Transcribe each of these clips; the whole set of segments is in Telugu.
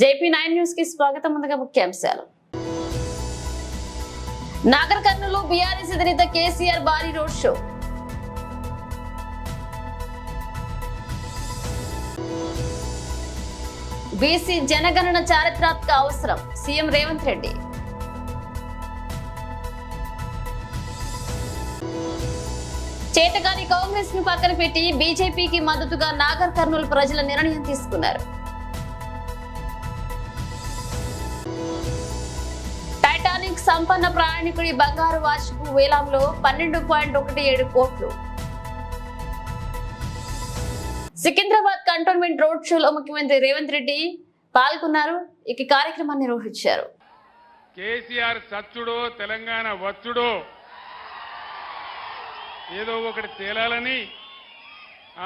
జేపీ నైన్ న్యూస్కి స్వాగతం ముందుగా ముఖ్యాంశాలు. నాగర్ కర్నూలు బీఆర్ఎస్ అధినేత కేసీఆర్ భారీ రోడ్ షో. బీసీ జనగణన చారిత్రాత్మక అవసరం సీఎం రేవంత్ రెడ్డి. చేతగాని కాంగ్రెస్ను పక్కన పెట్టి బీజేపీకి మద్దతుగా నాగర్ కర్నూలు ప్రజల నిర్ణయం తీసుకున్నారు. సంపన్న ప్రయాణికుడి బంగారు వాచ్కు వేలంలో పన్నెండు పాయింట్ ఒకటి ఏడు కోట్లు. సికింద్రాబాద్ కంటోన్మెంట్ రోడ్ షోలో ముఖ్యమంత్రి రేవంత్ రెడ్డి పాల్గొన్నారు. ఇక కార్యక్రమాన్ని నిర్వహించారు. కేసీఆర్ సచ్చుడో తెలంగాణ వచ్చుడో ఏదో ఒకటి తేలాలని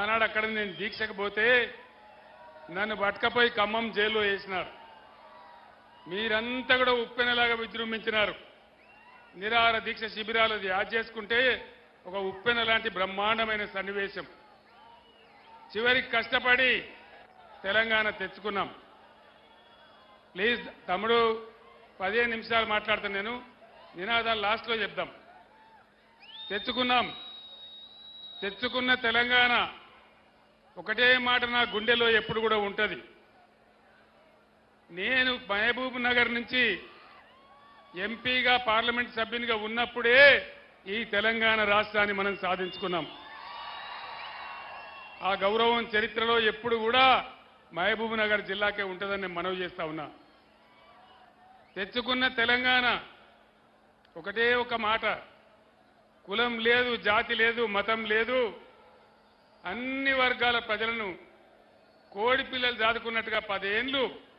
ఆనాడు అక్కడ నేను దీక్షకు పోతే నన్ను పట్టుకపోయి ఖమ్మం జైల్లో వేసినారు. మీరంతా కూడా ఉప్పెనలాగా విజృంభించినారు. నిరాహార దీక్ష శిబిరాలు యాద్ చేసుకుంటే ఒక ఉప్పెన లాంటి బ్రహ్మాండమైన సన్నివేశం. చివరికి కష్టపడి తెలంగాణ తెచ్చుకున్నాం. ప్లీజ్ తమ్ముడు పదిహేను నిమిషాలు మాట్లాడతాను నేను. నినాదాలు లాస్ట్లో చెప్దాం. తెచ్చుకున్నాం. తెచ్చుకున్న తెలంగాణ. ఒకటే మాట నా గుండెలో ఎప్పుడు కూడా ఉంటుంది. నేను మహబూబ్ నగర్ నుంచి ఎంపీగా పార్లమెంట్ సభ్యునిగా ఉన్నప్పుడే ఈ తెలంగాణ రాష్ట్రాన్ని మనం సాధించుకున్నాం. ఆ గౌరవం చరిత్రలో ఎప్పుడు కూడా మహబూబ్ నగర్ జిల్లాకే ఉంటుందని నేను మనవి చేస్తా ఉన్నా. తెచ్చుకున్న తెలంగాణ ఒకటే ఒక మాట. కులం లేదు జాతి లేదు మతం లేదు. అన్ని వర్గాల ప్రజలను కోడి పిల్లలు దాదుకున్నట్టుగా పదేండ్లు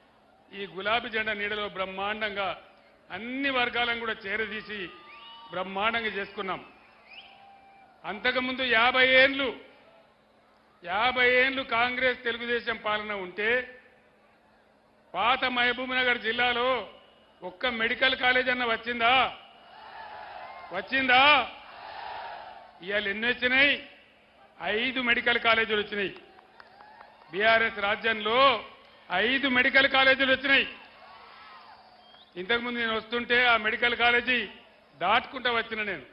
ఈ గులాబీ జెండా నీడలో బ్రహ్మాండంగా అన్ని వర్గాలను కూడా చేరదీసి బ్రహ్మాండంగా చేసుకున్నాం. అంతకుముందు యాభై ఏండ్లు యాభై ఏండ్లు కాంగ్రెస్ తెలుగుదేశం పాలన ఉంటే పాత మహబూబ్నగర్ జిల్లాలో ఒక్క మెడికల్ కాలేజ్ అన్న వచ్చిందా? వచ్చిందా? ఇవాళ ఎన్ని వచ్చినాయి? ఐదు మెడికల్ కాలేజీలు వచ్చినాయి. బీఆర్ఎస్ రాజ్యంలో ఐదు మెడికల్ కాలేజీలు వచ్చినాయి. ఇంతకుముందు నేను వస్తుంటే ఆ మెడికల్ కాలేజీ దాటుకుంటా వచ్చిన నేను.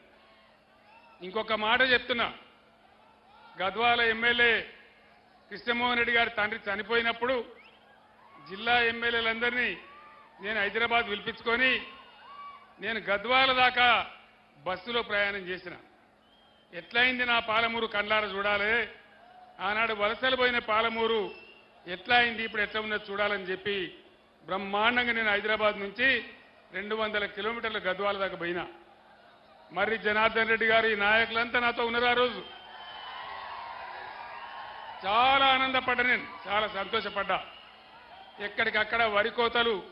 ఇంకొక మాట చెప్తున్నా. గద్వాల ఎమ్మెల్యే కృష్ణమోహన్ రెడ్డి గారి తండ్రి చనిపోయినప్పుడు జిల్లా ఎమ్మెల్యేలందరినీ నేను హైదరాబాద్ పిలిపించుకొని నేను గద్వాల దాకా బస్సులో ప్రయాణం చేసిన. ఎట్లయింది నా పాలమూరు కండ్లార చూడాలి? ఆనాడు వలసలు పోయిన పాలమూరు ఎట్లా అయింది ఇప్పుడు ఎట్లా ఉన్నది చూడాలని చెప్పి బ్రహ్మాండంగా నేను హైదరాబాద్ నుంచి రెండు వందల కిలోమీటర్ల గద్వాల దాకా పోయినా. మరి జనార్దన్ రెడ్డి గారి నాయకులంతా నాతో ఉన్నారు ఆ రోజు. చాలా ఆనందపడ్డా నేను చాలా సంతోషపడ్డా. ఎక్కడికక్కడ వరి కోతలు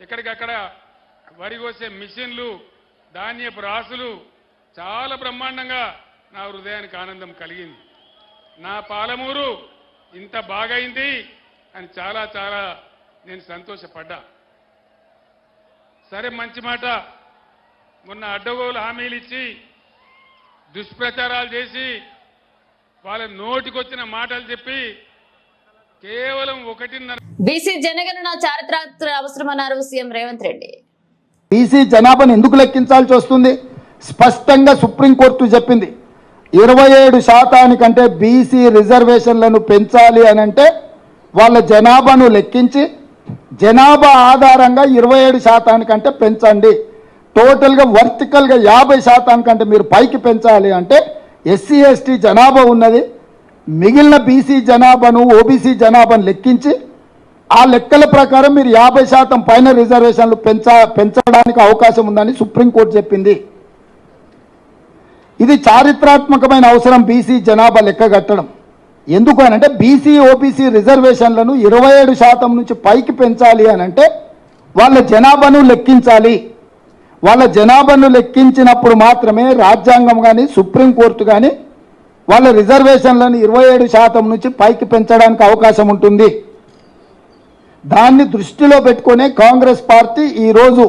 ఎక్కడికక్కడ వరి కోసే మిషన్లు ధాన్యపు రాసులు చాలా బ్రహ్మాండంగా నా హృదయానికి ఆనందం కలిగింది. నా పాలమూరు ఇంత బాగైంది అని చాలా చాలా నేను సంతోషపడ్డా. సరే మంచి మాట. మొన్న అడ్డగోలు హామీలు ఇచ్చి దుష్ప్రచారాలు చేసి వాళ్ళ నోటికొచ్చిన మాటలు చెప్పి కేవలం ఒకటిన్నర బీసీ జనగణన చారిత్రాత్మక అవసరమన్నారు సీఎం రేవంత్ రెడ్డి. బీసీ జనాభాను ఎందుకు లెక్కించాల్సి వస్తుంది? స్పష్టంగా సుప్రీంకోర్టు చెప్పింది. ఇరవై ఏడు శాతానికంటే బీసీ రిజర్వేషన్లను పెంచాలి అని అంటే వాళ్ళ జనాభాను లెక్కించి జనాభా ఆధారంగా ఇరవై ఏడు శాతానికంటే పెంచండి. టోటల్గా వర్టికల్గా యాభై శాతానికంటే మీరు పైకి పెంచాలి అంటే ఎస్సీ ఎస్టీ జనాభా ఉన్నది. మిగిలిన బీసీ జనాభాను ఓబీసీ జనాభాను లెక్కించి ఆ లెక్కల ప్రకారం మీరు యాభై శాతం పైన రిజర్వేషన్లు పెంచ పెంచడానికి అవకాశం ఉందని సుప్రీంకోర్టు చెప్పింది. ఇది చారిత్రాత్మకమైన అవసరం బీసీ జనాభా లెక్క కట్టడం. ఎందుకు అనంటే బీసీ ఓబీసీ రిజర్వేషన్లను ఇరవై ఏడు శాతం నుంచి పైకి పెంచాలి అనంటే వాళ్ళ జనాభాను లెక్కించాలి. వాళ్ళ జనాభాను లెక్కించినప్పుడు మాత్రమే రాజ్యాంగం కానీ సుప్రీంకోర్టు కానీ వాళ్ళ రిజర్వేషన్లను ఇరవై ఏడు శాతం నుంచి పైకి పెంచడానికి అవకాశం ఉంటుంది. దాన్ని దృష్టిలో పెట్టుకునే కాంగ్రెస్ పార్టీ ఈరోజు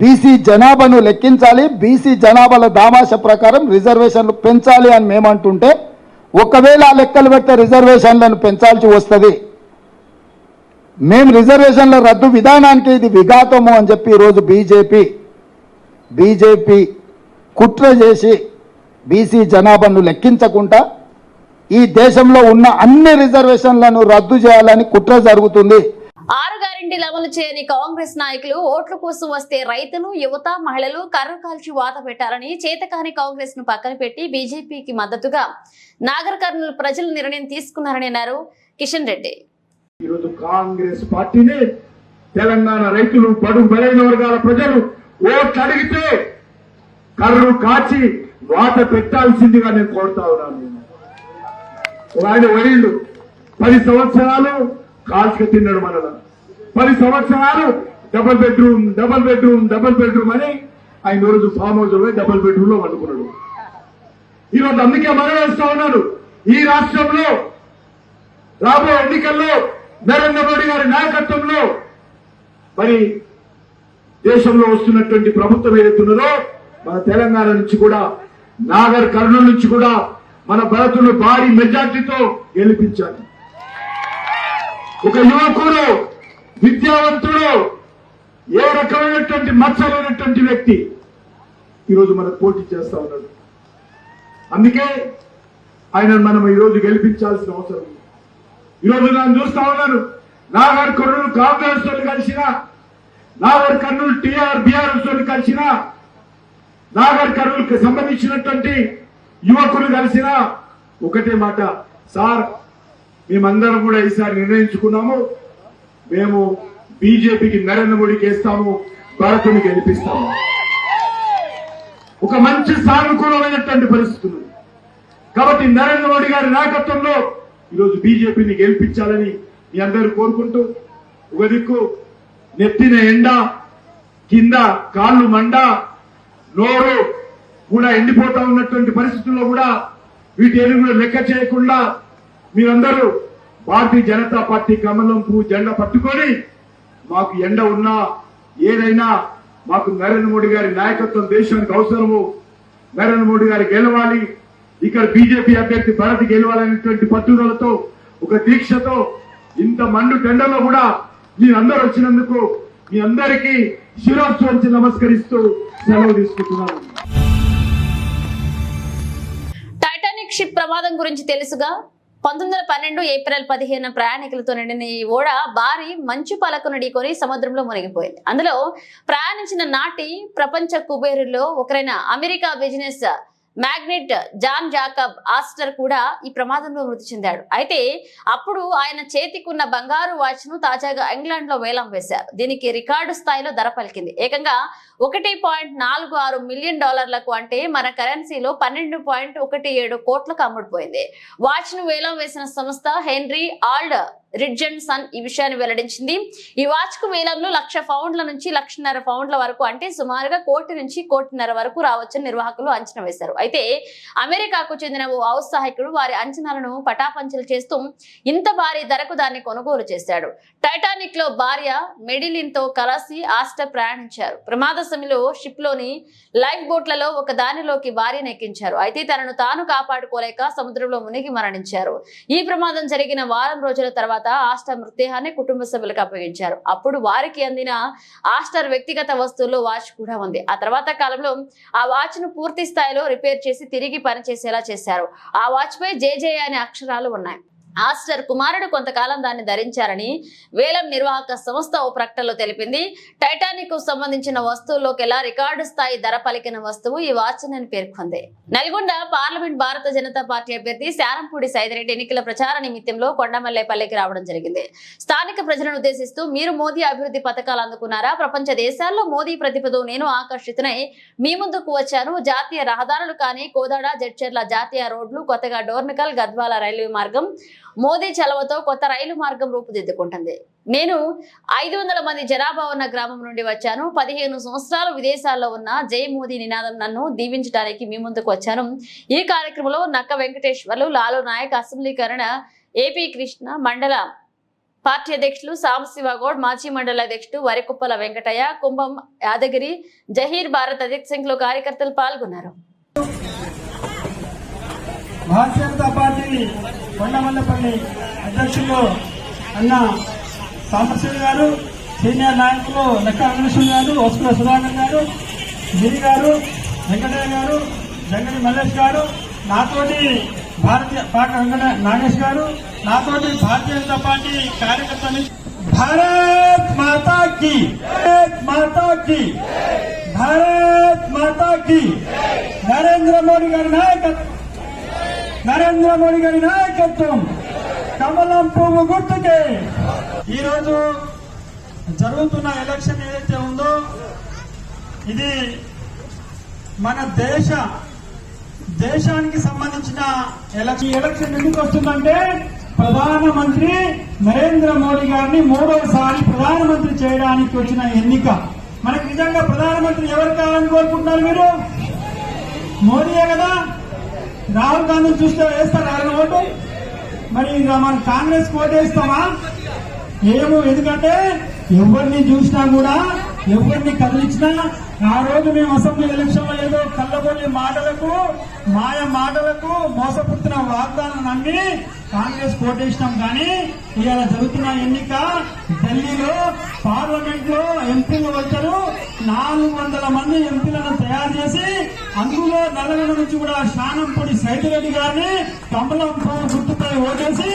బీసీ జనాభాను లెక్కించాలి. బీసీ జనాభాల దామాష ప్రకారం రిజర్వేషన్లు పెంచాలి అని మేమంటుంటే ఒకవేళ ఆ లెక్కలు పెడితే రిజర్వేషన్లను పెంచాల్సి వస్తుంది. మేము రిజర్వేషన్ల రద్దు విధానానికి ఇది విఘాతము అని చెప్పి ఈరోజు బీజేపీ బీజేపీ కుట్ర చేసి బీసీ జనాభాను లెక్కించకుండా ఈ దేశంలో ఉన్న అన్ని రిజర్వేషన్లను రద్దు చేయాలని కుట్ర జరుగుతుంది. ఆరు గ్యారెంటీలు అమలు చేయని కాంగ్రెస్ నాయకులు ఓట్ల కోసం వస్తే రైతులు యువత మహిళలు కర్ర కాల్చి వాత పెట్టాలని చేతకాని కాంగ్రెస్ను పక్కన పెట్టి బీజేపీకి మద్దతుగా నాగర్ కర్నూలు ప్రజలు నిర్ణయం తీసుకున్నారని అన్నారు కిషన్ రెడ్డి. ఈరోజు కాంగ్రెస్ పార్టీని తెలంగాణ రైతులు బడు బలైన వర్గాల ప్రజలు ఓట్లు అడిగితే కర్రు కాచి వాత పెట్టాల్సిందిగా నేను కోరుతా ఉన్నాను. ఆయన వరిండు పది సంవత్సరాలు కాల్చుకు తిన్నాడు మన పది సంవత్సరాలు double bedroom double bedroom double bedroom అని ఆయన రోజు ఫామ్ హౌస్లో డబుల్ బెడ్రూమ్లో వండుకున్నాడు. ఈరోజు అందుకే మనం వేస్తా ఉన్నాడు ఈ రాష్ట్రంలో రాబోయే ఎన్నికల్లో నరేంద్ర మోడీ గారి నాయకత్వంలో మరి దేశంలో వస్తున్నటువంటి ప్రభుత్వం ఏదైతున్నదో మన తెలంగాణ నుంచి కూడా నాగర్ కర్నూలు నుంచి కూడా మన భరతులు భారీ మెజార్టీతో గెలిపించాలి. ఒక యువకుడు విద్యావంతుడు ఏ రకమైనటువంటి మచ్చలైనటువంటి వ్యక్తి ఈరోజు మనకు పోటీ చేస్తా ఉన్నాడు. అందుకే ఆయన మనం ఈరోజు గెలిపించాల్సిన అవసరం ఉంది. ఈరోజు నేను చూస్తా ఉన్నాను నాగర్ కర్నూలు కాంగ్రెస్ తోటి కలిసిన నాగర్ కర్నూలు టీఆర్ బీఆర్ఎస్ తోటి కలిసిన నాగర్ కర్నూలుకి సంబంధించినటువంటి యువకులు కలిసిన ఒకటే మాట సార్ మేమందరం కూడా ఈసారి నిర్ణయించుకున్నాము మేము బీజేపీకి నరేంద్ర మోడీకి వేస్తాము భారత్ని గెలిపిస్తాము. ఒక మంచి సానుకూలమైనటువంటి పరిస్థితులు కాబట్టి నరేంద్ర మోడీ గారి నాయకత్వంలో ఈరోజు బీజేపీని గెలిపించాలని మీ అందరూ కోరుకుంటూ ఒక దిక్కు నెత్తిన ఎండ కింద కాళ్ళు మండ నోరు కూడా ఎండిపోతా ఉన్నటువంటి పరిస్థితుల్లో కూడా వీటి కూడా లెక్క చేయకుండా మీరందరూ భారతీయ జనతా పార్టీ కమలం పువ్వు జెండా పట్టుకొని మాకు ఎండ ఉన్నా ఏదైనా మాకు నరేంద్ర మోడీ గారి నాయకత్వం దేశానికి అవసరము నరేంద్ర మోడీ గారు గెలవాలి ఇక్కడ బీజేపీ అభ్యర్థి భరత్ గెలవాలనేటువంటి పట్టుదలతో ఒక దీక్షతో ఇంత మండు టెండర్లో కూడా మీ అందరూ వచ్చినందుకు మీ అందరికీ శిరోత్సవాంచి నమస్కరిస్తూ సెలవు తీసుకుంటున్నాను. టైటానిక్ షిప్ ప్రమాదం గురించి తెలుసుగా? పంతొమ్మిది వందల పన్నెండు ఏప్రిల్ పదిహేను ప్రయాణికులతో నిండిన ఈ ఓడ భారీ మంచు పలకను ఢీకొని సముద్రంలో మునిగిపోయింది. అందులో ప్రయాణించిన నాటి ప్రపంచ కుబేరుల్లో ఒకరైన America business magnate John Jacob Astor కూడా ఈ ప్రమాదంలో మృతి చెందాడు. అయితే అప్పుడు ఆయన చేతికున్న బంగారు వాచ్ను తాజాగా ఇంగ్లాండ్లో వేలం వేశారు. దీనికి రికార్డు స్థాయిలో ధర పలికింది. ఏకంగా ఒకటి పాయింట్ నాలుగు ఆరు మిలియన్ డాలర్లకు అంటే మన కరెన్సీలో పన్నెండు పాయింట్ ఒకటి ఏడు కోట్లకు అమ్ముడుపోయింది. వాచ్ను వేలం వేసిన సంస్థ హెన్రీ ఆల్డ్ రిడ్జన్ సన్ ఈ విషయాన్ని వెల్లడించింది. ఈ వాచ్కు వేలంలో లక్ష పౌండ్ల నుంచి లక్షన్నర పౌండ్ల వరకు అంటే సుమారుగా కోటి నుంచి కోటిన్నర వరకు రావచ్చని నిర్వాహకులు అంచనా వేశారు. అయితే అమెరికాకు చెందిన ఓ ఔత్సాహికుడు వారి అంచనాలను పటాపంచలు చేస్తూ ఇంత భారీ ధరకు దాన్ని కొనుగోలు చేశాడు. టైటానిక్లో భార్య మెడిలిన్తో కలసి ఆస్టర్ ప్రయాణించారు. ప్రమాద సమయంలో షిప్లోని లైఫ్ బోట్లలో ఒక దానిలోకి భార్యను ఎక్కించారు. అయితే తనను తాను కాపాడుకోలేక సముద్రంలో మునిగి మరణించారు. ఈ ప్రమాదం జరిగిన వారం రోజుల తర్వాత ఆస్టర్ మృతదేహాన్ని కుటుంబ సభ్యులకు అప్పగించారు. అప్పుడు వారికి అందిన ఆస్టర్ వ్యక్తిగత వస్తువుల్లో వాచ్ కూడా ఉంది. ఆ తర్వాత కాలంలో ఆ వాచ్ను పూర్తి స్థాయిలో రిపేర్ చేసి తిరిగి పనిచేసేలా చేశారు. ఆ వాచ్ పై జేజే అనే అక్షరాలు ఉన్నాయి. ఆస్టర్ కుమారుడు కొంతకాలం దాన్ని ధరించారని వేలం నిర్వాహక సంస్థ ఓ ప్రకటనలో తెలిపింది. టైటానిక్కు సంబంధించిన వస్తువుల్లోకెలా రికార్డు స్థాయి ధర పలికిన వస్తువు ఈ వాచ్ అని పేర్కొంది. నల్గొండ పార్లమెంట్ భారత జనతా పార్టీ అభ్యర్థి శారంపూడి సైదిరెడ్డి ఎన్నికల ప్రచార నిమిత్తంలో కొండమల్లేపల్లికి రావడం జరిగింది. స్థానిక ప్రజలను ఉద్దేశిస్తూ మీరు మోదీ అభివృద్ధి పథకాలు అందుకున్నారా? ప్రపంచ దేశాల్లో మోదీ ప్రతిభతో నేను ఆకర్షితునై మీ ముందుకు వచ్చాను. జాతీయ రహదారులు కానీ కోదాడ జడ్చర్ల జాతీయ రోడ్లు కొత్తగా డోర్నకల్ గద్వాల రైల్వే మార్గం మోదీ చలవతో కొత్త రైలు మార్గం రూపుదిద్దుకుంటుంది. నేను ఐదు వందల మంది జనాభా ఉన్న గ్రామం నుండి వచ్చాను. పదిహేను సంవత్సరాలు విదేశాల్లో ఉన్న జై మోదీ నినాదం నన్ను దీవించడానికి మీ ముందుకు వచ్చాను. ఈ కార్యక్రమంలో నక్క వెంకటేశ్వర్లు లాలు నాయక్ అసెంబ్లీకరణ ఏపీ కృష్ణ మండల పార్టీ అధ్యక్షులు సాంబశివగౌడ్ మాజీ మండల అధ్యక్షుడు వరికుప్పల వెంకటయ్య కుంభం యాదగిరి జహీర్ భారత్ అధ్యక్ష సంఖ్యలో కార్యకర్తలు పాల్గొన్నారు. భారతీయ జనతా పార్టీ కొండమల్లపల్లి అధ్యక్షులు అన్న సాంబశివ గారు సీనియర్ నాయకులు లెక్క వెంకటేశ్వర గారు వసుకుల సుధాకర్ గారు గిరి గారు వెంకటయ్య గారు జంగడి మల్లేష్ గారు నాతోటి భారతీయ పాక వెంకట నాగేష్ గారు నాతోటి భారతీయ జనతా పార్టీ కార్యకర్తలు భారత్ మాతా కి భారత్ మాతా కి భారత్ మాతా కి నరేంద్ర మోడీ గారి నాయకత్వం. నరేంద్ర మోడీ గారి నాయకత్వం కమలం పువ్వు గుర్తుకే. ఈరోజు జరుగుతున్న ఎలక్షన్ ఏదైతే ఉందో ఇది మన దేశ దేశానికి సంబంధించిన ఎలక్షన్. ఎలక్షన్ ఎందుకు వస్తుందంటే ప్రధానమంత్రి నరేంద్ర మోడీ గారిని మూడవసారి ప్రధానమంత్రి చేయడానికి వచ్చిన ఎన్నిక. మనకు నిజంగా ప్రధానమంత్రి ఎవరు కావాలని కోరుకుంటున్నారు మీరు? మోడీయే కదా? రాహుల్ గాంధీ చూస్తే వేస్తారు ఆయన ఓటు. మరి ఇక మనం కాంగ్రెస్ ఓటేస్తామా ఏమో ఎందుకంటే ఎవరిని చూసినా కూడా ఎవరిని కదిలించినా ఆ రోజు మేము అసెంబ్లీ ఎలక్షన్లో ఏదో కళ్ళబొల్లి మాటలకు మాయ మాటలకు మోసపుచ్చిన వాగ్దానం నమ్మి కాంగ్రెస్ కోటేసినాం. కానీ ఇవాళ జరుగుతున్న ఎన్నిక ఢిల్లీలో పార్లమెంట్లో ఎంపీలు వచ్చారు. నాలుగు వందల మంది ఎంపీలను తయారు చేసి అందులో నల్లగొండ నుంచి కూడా శానంపూడి సైతిరెడ్డి గారిని కమలం పువ్వు గుర్తుపై ఓటేసి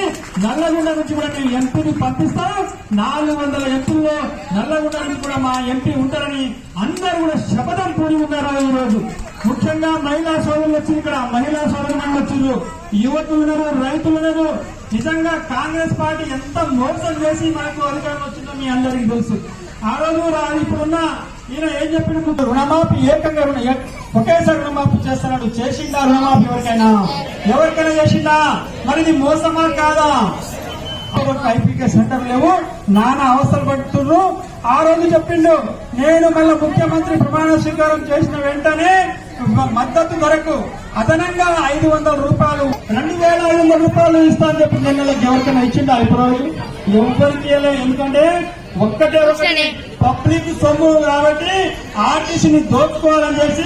నల్లగొండ నుంచి కూడా మేము ఎంపీని పంపిస్తాం. నాలుగు వందల ఎంపీల్లో నల్లగొండ నుంచి కూడా మా ఎంపీ ఉంటారని అందరూ కూడా శపథం పూడి ఉన్నారు ఈ రోజు ముఖ్యంగా మహిళా సోదరులు వచ్చి ఇక్కడ మహిళా సోదరులు వచ్చిండ్రు యువకులు ఉన్నారు రైతులు నిజంగా కాంగ్రెస్ పార్టీ ఎంత మోసం చేసి మనకు అధికారం వచ్చిందో మీ అందరికీ తెలుసు. ఆ రోజు ఇప్పుడున్న ఈయన ఏం చెప్పిన రుణమాఫీ ఏకంగా రుణ ఒకేసారి రుణమాఫీ చేస్తున్నాడు. చేసిందా రుణమాఫీ ఎవరికైనా? ఎవరికైనా చేసిందా మరి ఇది మోసమా కాదా? ఐపీకే సెంటర్ లేవు. నానా అవస్థలు పడుతున్నారు ఆ రోజు చెప్పిండు నేను మళ్ళీ ముఖ్యమంత్రి ప్రమాణ స్వీకారం చేసిన వెంటనే మద్దతు ధరకు అదనంగా ఐదు వందల రూపాయలు రెండు వేల ఐదు వందల రూపాయలు ఇస్తా అని చెప్పి నిన్న ఎవరికైనా ఇచ్చిండు ఇప్పుడు ఎవరికి ఎందుకంటే ఒక్కటే ఒకటి. పబ్లిక్ సొమ్ము కాబట్టి ఆర్టీసీని దోచుకోవాలని చేసి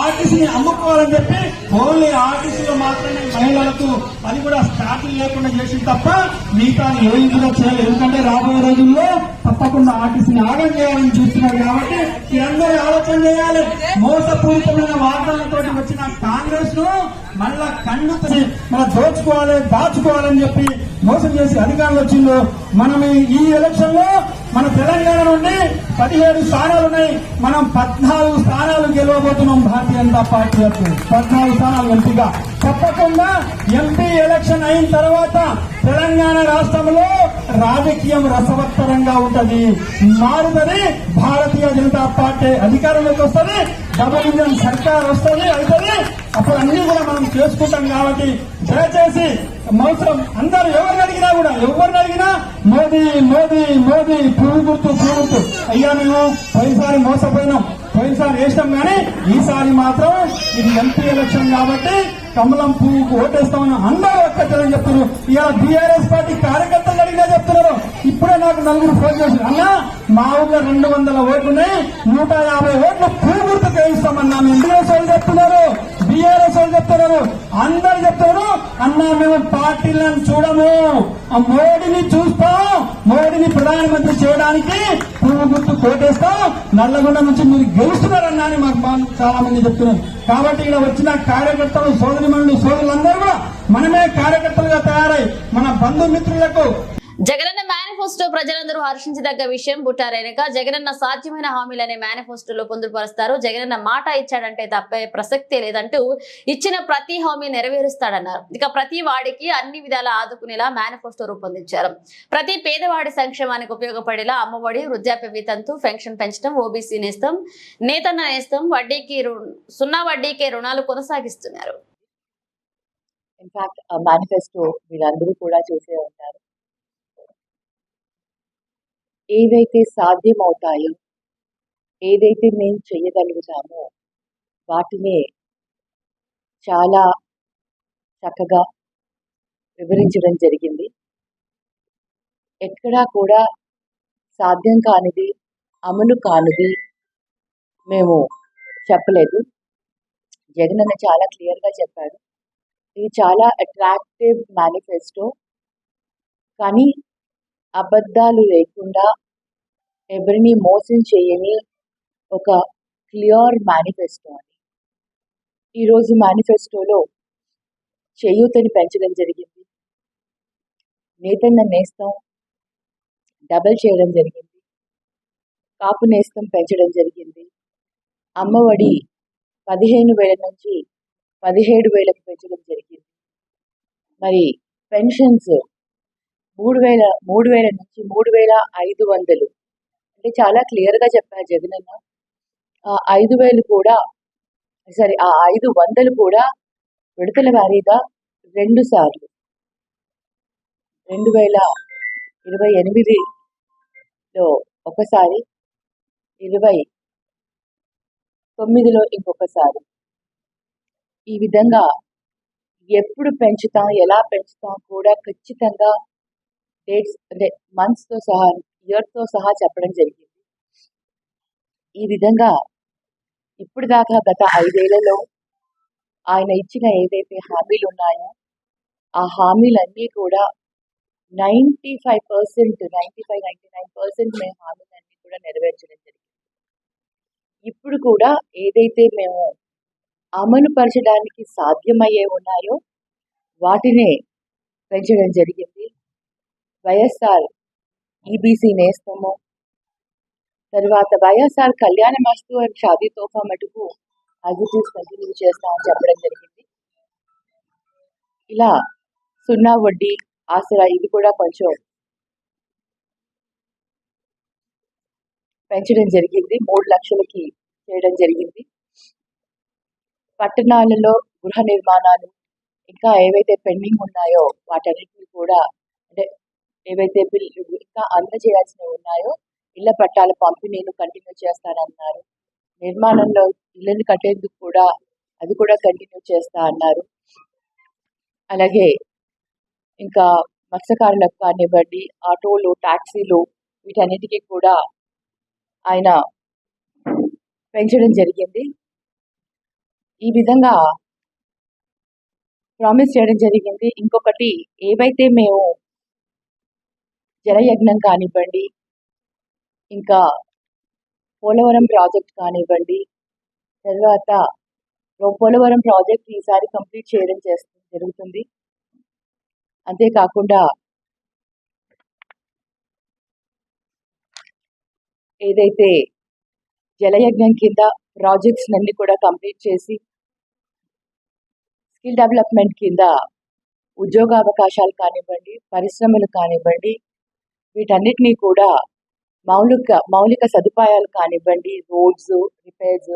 ఆర్టీసీని అమ్ముకోవాలని చెప్పి ఓన్లీ ఆర్టీసీలో మాత్రమే మహిళలకు అది కూడా స్టార్టింగ్ లేకుండా చేసి తప్ప మిగతా ఏది కూడా చేయలేదు. ఎందుకంటే రాబోయే రోజుల్లో తప్పకుండా ఆర్టీసీని ఆగం చేయాలని చూస్తున్నారు కాబట్టి మీరందరూ ఆలోచన చేయాలి. మోసపూరితమైన వాగ్దానంతో వచ్చిన కాంగ్రెస్ను మళ్ళా కన్ను తెరిచి మన దోచుకోవాలి దాచుకోవాలని చెప్పి మోసం చేసి అధికారులు వచ్చిందో మనం ఈ- ఎలక్షన్లో మన తెలంగాణ నుండి పదిహేడు స్థానాలు ఉన్నాయి. మనం పద్నాలుగు స్థానాలు గెలవబోతున్నాం భారతీయ జనతా పార్టీ యొక్క పద్నాలుగు స్థానాలు ఎంపీగా. తప్పకుండా ఎంపీ ఎలక్షన్ అయిన తర్వాత తెలంగాణ రాష్ట్రంలో రాజకీయం రసవత్తరంగా ఉంటది. మారుతుంది. భారతీయ జనతా పార్టీ అధికారంలోకి వస్తుంది. డబుల్ ఇంజన్ సర్కార్ వస్తుంది అవుతుంది. అప్పుడు అన్ని కూడా మనం చేసుకుంటాం కాబట్టి దయచేసి మోసం అందరూ ఎవరిని అడిగినా కూడా ఎవరిని అడిగినా మోదీ మోదీ మోదీ పువ్వు గుర్తు పువ్వు గుర్తు. అయ్యా మేము పోయినసారి మోసపోయినాం పోయినసారి వేసినాం కానీ ఈసారి మాత్రం ఇది ఎంపీ ఎలక్షన్ కాబట్టి కమలం పువ్వుకు ఓటేస్తామని అందరూ ఒక్కటని చెప్తున్నారు. ఇలా బీఆర్ఎస్ పార్టీ కార్యకర్తలు అడిగినా చెప్తున్నారు. ఇప్పుడే నాకు నలుగురు ఫోన్ చేశారు. అన్న మా ఊళ్ళో రెండు వందల ఓట్లున్నాయి నూట యాభై ఓట్లు పువ్వు గుర్తు వేయిస్తామన్నా మేము బీఎస్ చెప్తున్నారు. టీఆర్ఎస్ వాళ్ళు చెప్తున్నారు. అందరు చెప్తారు అన్నా మేము పార్టీలను చూడము. ఆ మోడీని చూస్తాం. మోడీని ప్రధానమంత్రి చేయడానికి పువ్వు గుర్తు కోటేస్తాం. నల్లగొండ నుంచి మీరు గెలుస్తున్నారన్నా అని మాకు చాలా మంది చెప్తున్నారు. కాబట్టి ఇక్కడ వచ్చిన కార్యకర్తలు సోదరి మనులు సోదరులందరూ కూడా మనమే కార్యకర్తలుగా తయారై మన బంధుమిత్రులకు జగనన్న మేనిఫెస్టో ప్రజలందరూ హర్షించదగ్గ విషయం బుట్టారేనక జగనన్న సాధ్యమైన హామీలనే మేనిఫెస్టోలో పొందుపరుస్తారు. జగనన్న మాట ఇచ్చాడంటే తప్పే ప్రసక్తే లేదంటూ ఇచ్చిన ప్రతి హామీ నెరవేరుస్తాడన్నారు. ఇక ప్రతి వాడికి అన్ని విధాలా ఆదుకునేలా మేనిఫెస్టో రూపొందించారు. ప్రతి పేదవాడి సంక్షేమానికి ఉపయోగపడేలా అమ్మఒడి వృద్ధాప్య వితంతు పెన్షన్ పెంచడం ఓబీసీ నేస్తం నేతన్న నేస్తం వడ్డీకి సున్నా వడ్డీకే రుణాలు కొనసాగిస్తున్నారు. ఇన్ఫాక్ట్ మేనిఫెస్టో మీరందరూ కూడా చూసే ఉంటారు. ఏవైతే సాధ్యమవుతాయో ఏదైతే మేము చేయగలుగుతామో వాటినే చాలా చక్కగా వివరించడం జరిగింది. ఎక్కడా కూడా సాధ్యం కానిది అమలు కానిది మేము చెప్పలేదు. జగన్ అన్న చాలా క్లియర్గా చెప్పాడు. ఇది చాలా అట్రాక్టివ్ మేనిఫెస్టో కానీ అబద్ధాలు లేకుండా ఎవరిని మోసం చేయని ఒక క్లియర్ మేనిఫెస్టో అని ఈరోజు మేనిఫెస్టోలో చేయూతని పెంచడం జరిగింది. నేతన్న నేస్తం డబల్ చేయడం జరిగింది. కాపు నేస్తం పెంచడం జరిగింది. అమ్మఒడి పదిహేను వేల నుంచి పదిహేడు వేలకు పెంచడం జరిగింది. మరి పెన్షన్స్ మూడు వేల మూడు వేల నుంచి మూడు వేల ఐదు వందలు. అంటే చాలా క్లియర్గా చెప్పారు జగనన్న ఆ ఐదు వేలు కూడా సారీ ఆ ఐదు వందలు కూడా విడతల వారీగా రెండు సార్లు. రెండు వేల ఇరవై ఎనిమిదిలో ఒకసారి ఇరవై తొమ్మిదిలో ఇంకొకసారి. ఈ విధంగా ఎప్పుడు పెంచుతాం ఎలా పెంచుతాం కూడా ఖచ్చితంగా డేట్స్ అంటే మంత్స్తో సహా ఇయర్తో సహా చెప్పడం జరిగింది. ఈ విధంగా ఇప్పుడు దాకా గత ఐదేళ్ళలో ఆయన ఇచ్చిన ఏదైతే హామీలు ఉన్నాయో ఆ హామీలన్నీ కూడా ninety five percent ninety five ninety nine percent మేము హామీలన్నీ కూడా నెరవేర్చడం జరిగింది. ఇప్పుడు కూడా ఏదైతే మేము అమలు పరచడానికి సాధ్యమయ్యే ఉన్నాయో వాటినే పెంచడం జరిగింది. వైఎస్ఆర్ ఈబీసీ నేస్తము తర్వాత వైఎస్ఆర్ కళ్యాణ మస్తు అండ్ షాదీ తోఫా మటుకు అజిటీస్ కంటిన్యూ చేస్తామని చెప్పడం జరిగింది. ఇలా సున్నా వడ్డీ ఆసరా ఇది కూడా కొంచెం పెంచడం జరిగింది. మూడు లక్షలకి చేయడం జరిగింది. పట్టణాలలో గృహ నిర్మాణాలు ఇంకా ఏవైతే పెండింగ్ ఉన్నాయో వాటన్నిటిని కూడా అంటే ఏవైతే బిల్ ఇంకా అందజేయాల్సినవి ఉన్నాయో ఇళ్ళ పట్టాల పంపిణీను కంటిన్యూ చేస్తానన్నారు. నిర్మాణంలో ఇళ్ళని కట్టేందుకు కూడా అది కూడా కంటిన్యూ చేస్తా అన్నారు. అలాగే ఇంకా మత్స్యకారులకు కానివ్వండి ఆటోలు టాక్సీలు వీటన్నిటికీ కూడా ఆయన పెంచడం జరిగింది. ఈ విధంగా ప్రామిస్ చేయడం జరిగింది. ఇంకొకటి ఏవైతే మేము జలయజ్ఞం కానివ్వండి ఇంకా పోలవరం ప్రాజెక్ట్ కానివ్వండి తర్వాత పోలవరం ప్రాజెక్ట్ ఈసారి కంప్లీట్ చేయడం చేస్తు జరుగుతుంది. అంతేకాకుండా ఏదైతే జలయజ్ఞం కింద ప్రాజెక్ట్స్ అన్ని కూడా కంప్లీట్ చేసి స్కిల్ డెవలప్మెంట్ కింద ఉద్యోగ అవకాశాలు కానివ్వండి పరిశ్రమలు కానివ్వండి వీటన్నిటినీ కూడా మౌలిక మౌలిక సదుపాయాలు కానివ్వండి రోడ్స్ రిపేర్స్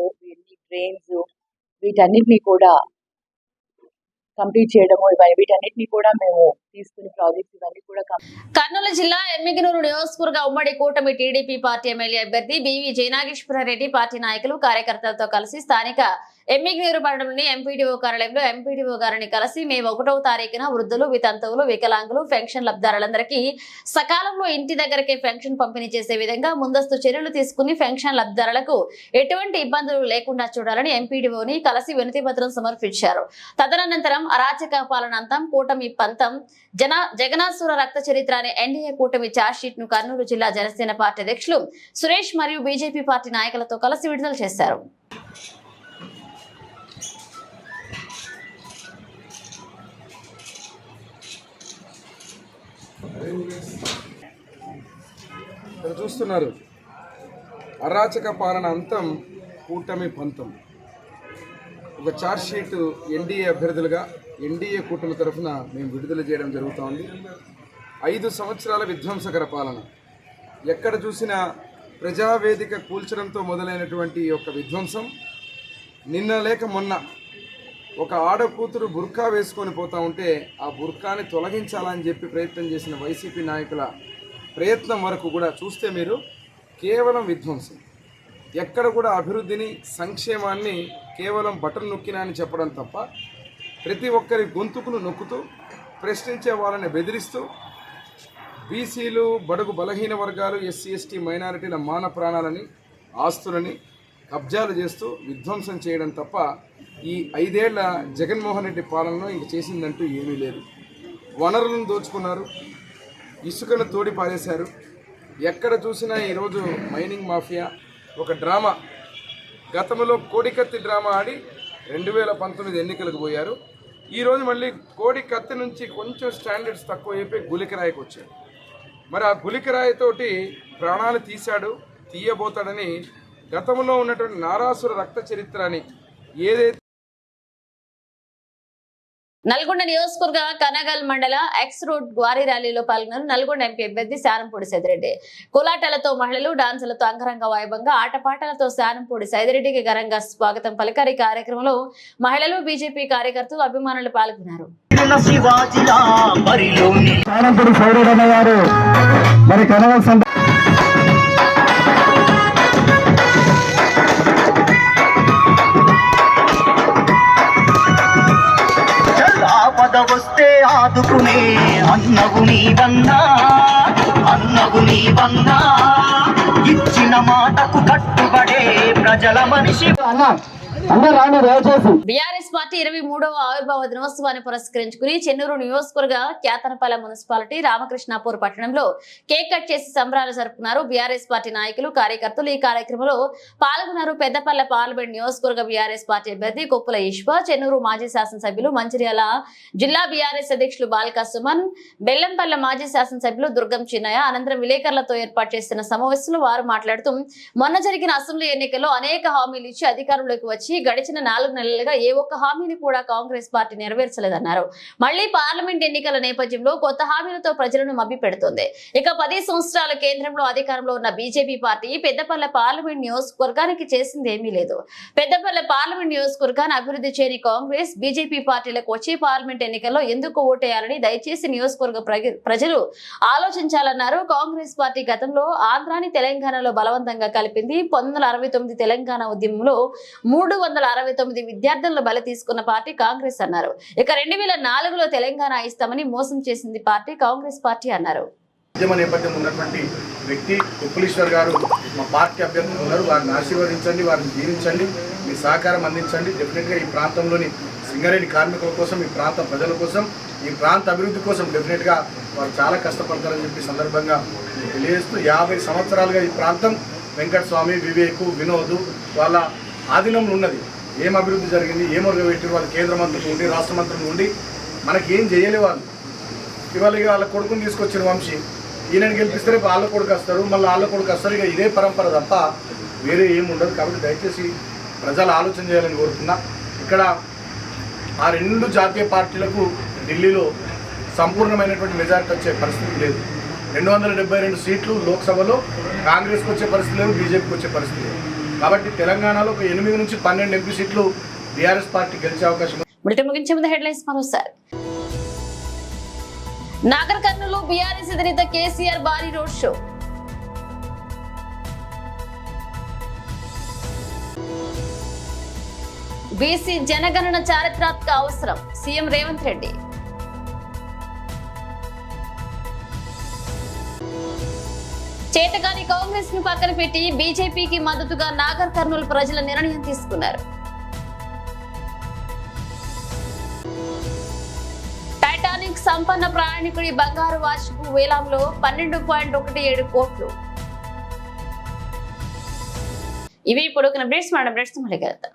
డ్రైన్స్ వీటన్నిటినీ కూడా కంప్లీట్ చేయడము ఇవన్నీ వీటన్నిటిని కూడా మేము తీసుకుని ప్రాజెక్ట్స్ ఇవన్నీ కూడా కర్నూలు జిల్లా ఎమ్మిగినూరు నియోజకవర్గ ఉమ్మడి కూటమి టీడీపీ పార్టీ ఎమ్మెల్యే అభ్యర్థి బివి జయనాగేశ్వరరెడ్డి పార్టీ నాయకులు కార్యకర్తలతో కలిసి స్థానిక ఎమ్మిగినూరు మండలంలోని ఎంపీడీఓ కార్యాలయంలో ఎంపీడీఓ గారిని కలిసి మే ఒకటవ తారీఖున వృద్ధులు వితంతువులు వికలాంగులు పెన్షన్ లబ్ధిదారులందరికీ సకాలంలో ఇంటి దగ్గరకే పెన్షన్ పంపిణీ చేసే విధంగా ముందస్తు చర్యలు తీసుకుని పెన్షన్ లబ్ధిదారులకు ఎటువంటి ఇబ్బందులు లేకుండా చూడాలని ఎంపీడీఓని కలిసి వినతి పత్రం సమర్పించారు. తదనంతరం అరాచక పాలన అంతం కూటమి పంతం జన జగనాసుర రక్త చరిత్ర అనే ఎన్డీఏ కూటమి చార్జ్షీట్ను కర్నూలు జిల్లా జనసేన పార్టీ అధ్యక్షులు సురేష్ మరియు బీజేపీ పార్టీ నాయకులతో కలిసి విడుదల చేశారు. ఇక్కడ చూస్తున్నారు. అరాచక పాలన అంతం కూటమి పంతం. ఒక చార్జ్షీటు ఎన్డీఏ అభ్యర్థులుగా ఎన్డీఏ కూటమి తరఫున మేము విడుదల చేయడం జరుగుతోంది. ఐదు సంవత్సరాల విధ్వంసకర పాలన. ఎక్కడ చూసినా ప్రజావేదిక కూల్చడంతో మొదలైనటువంటి ఈ యొక్క విధ్వంసం నిన్న లేక మొన్న ఒక ఆడ కూతురు బుర్కా వేసుకొని పోతా ఉంటే ఆ బుర్కాని తొలగించాలని చెప్పి ప్రయత్నం చేసిన వైసీపీ నాయకుల ప్రయత్నం వరకు కూడా చూస్తే మీరు కేవలం విధ్వంసం. ఎక్కడ కూడా అభివృద్ధిని సంక్షేమాన్ని కేవలం బటన్ నొక్కినా అని చెప్పడం తప్ప ప్రతి ఒక్కరి గొంతుకును నొక్కుతూ ప్రశ్నించే వాళ్ళని బెదిరిస్తూ బీసీలు బడుగు బలహీన వర్గాలు ఎస్సీ ఎస్టీ మైనారిటీల మాన ప్రాణాలని ఆస్తులని కబ్జాలు చేస్తూ విధ్వంసం చేయడం తప్ప ఈ ఐదేళ్ళ జగన్మోహన్ రెడ్డి పాలనలో ఇంక చేసిందంటూ ఏమీ లేదు. వనరులను దోచుకున్నారు ఇసుకను తోడి పారేశారు. ఎక్కడ చూసినా ఈరోజు మైనింగ్ మాఫియా ఒక డ్రామా. గతంలో కోడికత్తి డ్రామా ఆడి రెండు వేల పంతొమ్మిది ఎన్నికలకు పోయారు. ఈరోజు మళ్ళీ కోడికత్తి నుంచి కొంచెం స్టాండర్డ్స్ తక్కువ అయిపోయి గులికరాయికి వచ్చాడు మరి ఆ గులికరాయితోటి ప్రాణాలు తీశాడు తీయబోతాడని గతంలో ఉన్నటువంటి నారాసుర రక్త చరిత్ర అని ఏదైతే నల్గొండ నియోజకవర్గ కనగల్ మండల ఎక్స్ రోడ్ గ్వారీ ర్యాలీలో పాల్గొన్నారు. నల్గొండ ఎంపీ అభ్యర్థి శానంపూడి సైదిరెడ్డి. కోలాటాలతో మహిళలు డాన్సులతో అంగరంగ వైభవంగా ఆటపాటలతో శానంపూడి సైదిరెడ్డికి ఘనంగా స్వాగతం పలికారు. ఈ కార్యక్రమంలో మహిళలు బీజేపీ కార్యకర్తలు అభిమానులు పాల్గొన్నారు. మరి బాధ వస్తే ఆదుకునే అన్నగు నీవన్నా అన్నగు నీవన్నా. ఇచ్చిన మాటకు కట్టుబడే ప్రజల మనిషి. అన్నా బీఆర్ఎస్ పార్టీ ఇరవై మూడవ ఆవిర్భావ దినోత్సవాన్ని పురస్కరించుకుని చెన్నూరు నియోజకవర్గ క్యాతనపల్లె మున్సిపాలిటీ రామకృష్ణాపూర్ పట్టణంలో కేక్ కట్ చేసి సంబరాలు జరుపుకున్నారు బీఆర్ఎస్ పార్టీ నాయకులు కార్యకర్తలు. ఈ కార్యక్రమంలో పాల్గొన్నారు పెద్దపల్లె పార్లమెంట్ నియోజకవర్గ బీఆర్ఎస్ పార్టీ అభ్యర్థి కొప్పుల ఈశ్వ చెన్నూరు మాజీ శాసనసభ్యులు మంచిర్యాల జిల్లా బీఆర్ఎస్ అధ్యక్షులు బాల్కా సుమన్ బెల్లంపల్లె మాజీ శాసనసభ్యులు దుర్గం చిన్నయ్య. అనంతరం విలేకరులతో ఏర్పాటు చేసిన సమావేశంలో వారు మాట్లాడుతూ మొన్న జరిగిన అసెంబ్లీ ఎన్నికల్లో అనేక హామీలు ఇచ్చి అధికారంలోకి వచ్చి గడిచిన నాలుగు నెలలుగా ఏ ఒక్క హామీని కూడా కాంగ్రెస్ పార్టీ నెరవేర్చలేదన్నారు. మళ్ళీ పార్లమెంట్ ఎన్నికల నేపథ్యంలో కొత్త హామీలతో ప్రజలను మభ్య పెడుతుంది ఇక పది సంవత్సరాల కేంద్రంలో అధికారంలో ఉన్న బీజేపీ పార్టీ పెద్దపల్లె పార్లమెంట్ నియోజకవర్గానికి చేసింది ఏమీ లేదు. పెద్దపల్లె పార్లమెంట్ నియోజకవర్గాన్ని అభివృద్ధి చేయని కాంగ్రెస్ బీజేపీ పార్టీలకు వచ్చే పార్లమెంట్ ఎన్నికల్లో ఎందుకు ఓటేయాలని దయచేసి నియోజకవర్గ ప్రజలు ఆలోచించాలన్నారు. కాంగ్రెస్ పార్టీ గతంలో ఆంధ్రాని తెలంగాణలో బలవంతంగా కలిపింది. పంతొమ్మిది అరవై తొమ్మిది తెలంగాణ ఉద్యమంలో మూడు వందల అరవై తొమ్మిది విద్యార్థులను బలి తీసుకున్న పార్టీ కాంగ్రెస్ అన్నారు. ఇక రెండు వేల నాలుగులో తెలంగాణ ఇస్తామని మోసం చేసింది పార్టీ కాంగ్రెస్ పార్టీ అన్నారు. ఉద్యమ నేపథ్యం ఉన్నటువంటి వ్యక్తి కుప్పలీశ్వర్ గారు మా పార్టీ అభ్యర్థులు ఉన్నారు. వారిని ఆశీర్వదించండి వారిని జీవించండి మీ సహకారం అందించండి. డెఫినెట్గా ఈ ప్రాంతంలోని సింగరేణి కార్మికుల కోసం ఈ ప్రాంత ప్రజల కోసం ఈ ప్రాంత అభివృద్ధి కోసం డెఫినెట్గా వారు చాలా కష్టపడతారని చెప్పి సందర్భంగా తెలియజేస్తూ యాభై సంవత్సరాలుగా ఈ ప్రాంతం వెంకటస్వామి వివేకు వినోద్ వాళ్ళ ఆధీనంలో ఉన్నది. ఏం అభివృద్ధి జరిగింది ఏం పెట్టారు వాళ్ళు కేంద్ర మంత్రులు ఉండి రాష్ట్ర మంత్రులు ఉండి మనకి ఏం చేయలే వాళ్ళు. ఇవాళ ఇక వాళ్ళ కొడుకుని తీసుకొచ్చిన వంశీ ఈయనని గెలిపిస్తే రేపు వాళ్ళ కొడుకు వస్తారు మళ్ళీ వాళ్ళ కొడుకు వస్తారు ఇక ఇదే పరంపర తప్ప వేరే ఏమి ఉండదు. కాబట్టి దయచేసి ప్రజలు ఆలోచన చేయాలని కోరుతున్నా. ఇక్కడ ఆ రెండు జాతీయ పార్టీలకు ఢిల్లీలో సంపూర్ణమైనటువంటి మెజార్టీ వచ్చే పరిస్థితి లేదు. రెండు వందల డెబ్బై రెండు సీట్లు లోక్సభలో కాంగ్రెస్కి వచ్చే పరిస్థితి లేదు బీజేపీకి వచ్చే పరిస్థితి లేదు. కాబట్టి తెలంగాణలో ఒక ఎనిమిది నుంచి పన్నెండు ఎంపీ సీట్లు బీఆర్ఎస్ పార్టీ గెలిచే అవకాశం నాగర్ కర్నూలు బీఆర్ఎస్ అధినేత కేసీఆర్ భారీ రోడ్ షో. బీసీ జనగణన చారిత్రాత్మక అవసరం సీఎం రేవంత్ రెడ్డి. చేతగాని కాంగ్రెస్ను పక్కన పెట్టి బీజేపీకి మద్దతుగా నాగర్ కర్నూలు ప్రజల నిర్ణయం తీసుకున్నారు. టైటానిక్ సంపన్న ప్రయాణికుడి బంగారు వాచ్కు వేలంలో పన్నెండు పాయింట్ ఒకటి ఏడు కోట్లు. ఇవి ఇప్పుడు అప్డేట్స్. మన అప్డేట్స్ మళ్ళీ కలుద్దాం.